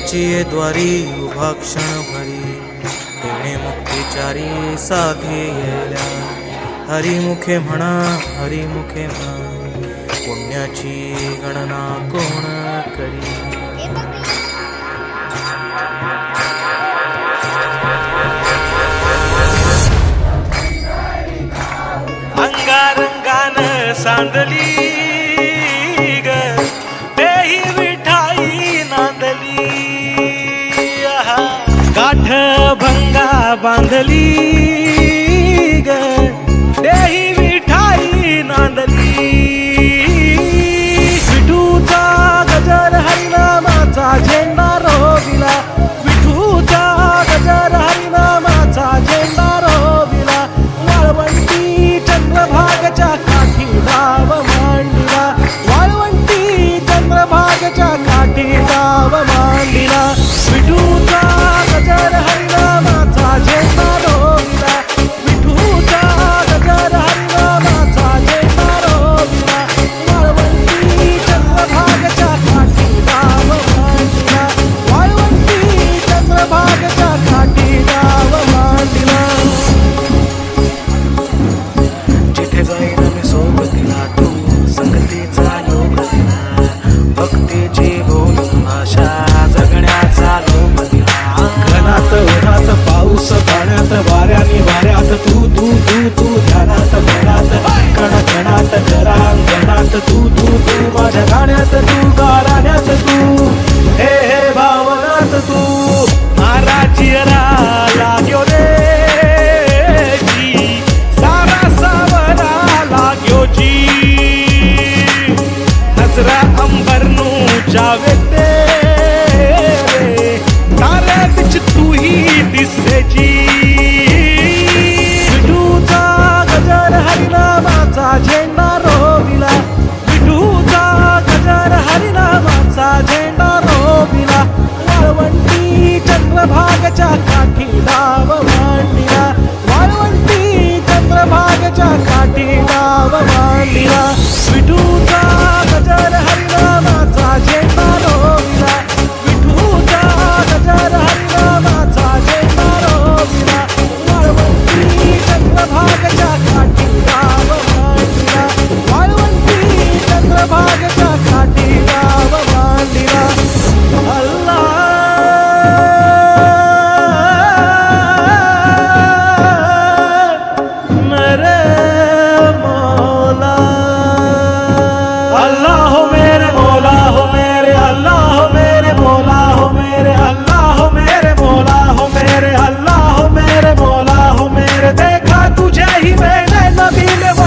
देवाची द्वारी उभा भरी. तेणे मुक्तीचारी साधी येल्या. हरिमुखे म्हणा हरिमुखे म्हणा. पुण्याची गणना कोण करी? अंगारंगान सांदली dali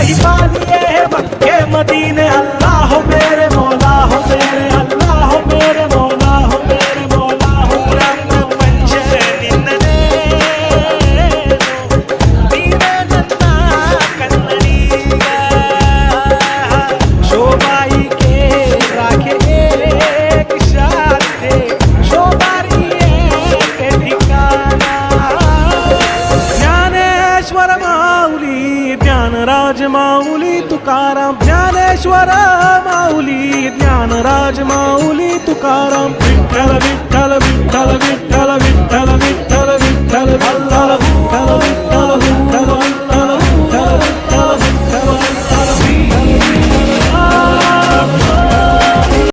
नबी है मक्के मदीने karam